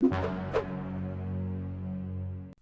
you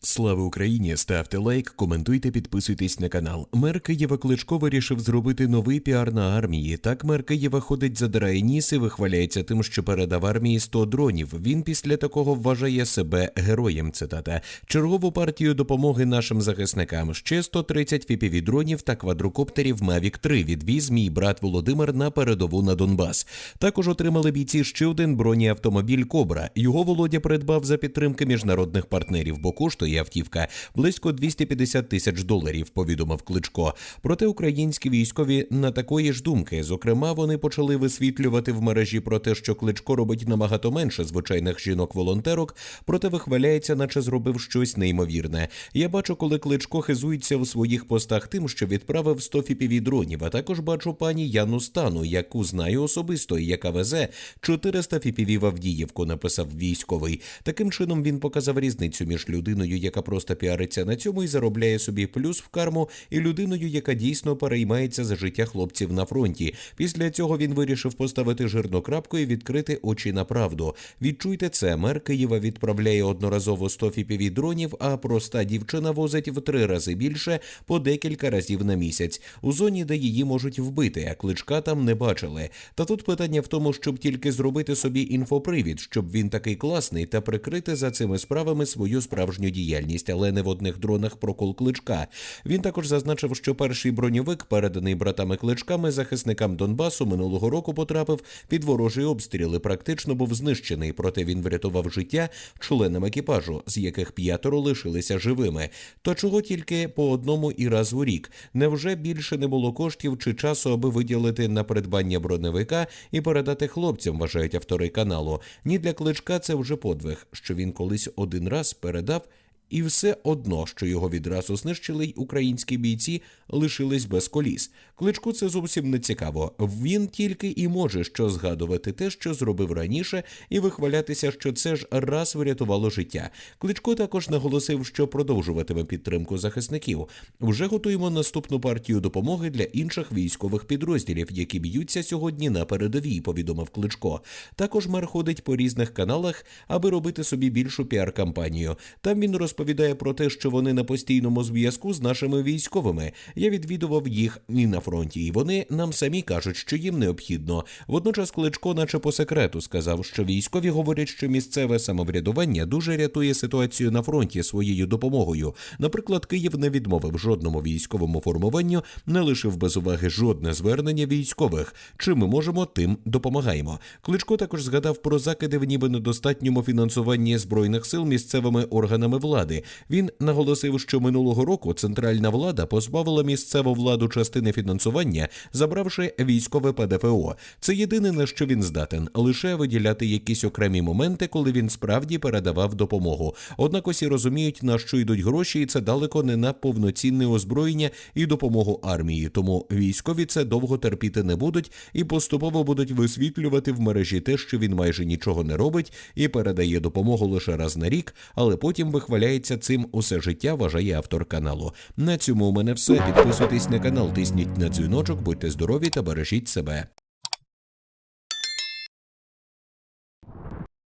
Слава Україні! Ставте лайк, коментуйте, підписуйтесь на канал. Мер Києва Кличко вирішив зробити новий піар на армії. Так мер Києва ходить задирає ніс і вихваляється тим, що передав армії 100 дронів. Він після такого вважає себе героєм. Цитата чергову партію допомоги нашим захисникам. Ще 130 fpv дронів та квадрокоптерів Mavic 3 відвіз мій брат Володимир на передову на Донбас. Також отримали бійці ще один бронеавтомобіль Кобра. Його Володя придбав за підтримки міжнародних партнерів, бо коштує автівка близько 250 тисяч доларів. Повідомив Кличко. Проте українські військові на такої ж думки. Зокрема, вони почали висвітлювати в мережі про те, що Кличко робить набагато менше звичайних жінок-волонтерок, проте вихваляється, наче зробив щось неймовірне. Я бачу, коли Кличко хизується у своїх постах тим, що відправив 100 fpv дронів. А також бачу пані Яну Стану, яку знаю особисто, і яка везе 400 fpv в Авдіївку. Написав військовий. Таким чином він показав різницю між людиною, яка просто піариться на цьому і заробляє собі плюс в карму, і людиною, яка дійсно переймається за життя хлопців на фронті. Після цього він вирішив поставити жирну крапку і відкрити очі на правду. Відчуйте це. Мер Києва відправляє одноразово 100 fpv дронів, а проста дівчина возить в три рази більше по декілька разів на місяць у зоні, де її можуть вбити, а кличка там не бачили. Та тут питання в тому, щоб тільки зробити собі інфопривід, щоб він такий класний та прикрити за цими справами свою справжню діяльність, але не в одних дронах прокол кличка. Він також зазначив, що перший броньовик, переданий братами кличками захисникам Донбасу, минулого року потрапив під ворожі обстріли. Практично був знищений, проте він врятував життя членам екіпажу, з яких п'ятеро лишилися живими. То чого тільки по одному і раз у рік? Невже більше не було коштів чи часу, аби виділити на придбання броневика і передати хлопцям? Вважають автори каналу. Ні для кличка це вже подвиг, що він колись один раз передав. І все одно, що його відразу знищили, й українські бійці лишились без коліс. Кличку це зовсім не цікаво. Він тільки і може що згадувати те, що зробив раніше, і вихвалятися, що це ж раз врятувало життя. Кличко також наголосив, що продовжуватиме підтримку захисників. Вже готуємо наступну партію допомоги для інших військових підрозділів, які б'ються сьогодні на передовій. Повідомив Кличко. Також мер ходить по різних каналах, аби робити собі більшу піар-кампанію. Там він розповідає про те, що вони на постійному зв'язку з нашими військовими. Я відвідував їх і на фронті, і вони нам самі кажуть, що їм необхідно. Водночас Кличко, наче по секрету, сказав, що військові говорять, що місцеве самоврядування дуже рятує ситуацію на фронті своєю допомогою. Наприклад, Київ не відмовив жодному військовому формуванню, не лишив без уваги жодне звернення військових. Чим ми можемо, тим допомагаємо. Кличко також згадав про закиди в ніби недостатньому фінансуванні збройних сил місцевими органами влади. Він наголосив, що минулого року центральна влада позбавила місцеву владу частини фінансування, забравши військове ПДФО. Це єдине на що він здатен лише виділяти якісь окремі моменти, коли він справді передавав допомогу. Однак усі розуміють, на що йдуть гроші, і це далеко не на повноцінне озброєння і допомогу армії. Тому військові це довго терпіти не будуть і поступово будуть висвітлювати в мережі те, що він майже нічого не робить і передає допомогу лише раз на рік, але потім вихваляється цим усе життя, вважає автор каналу. На цьому у мене все. Підписуйтесь на канал, тисніть на дзвіночок, будьте здорові та бережіть себе.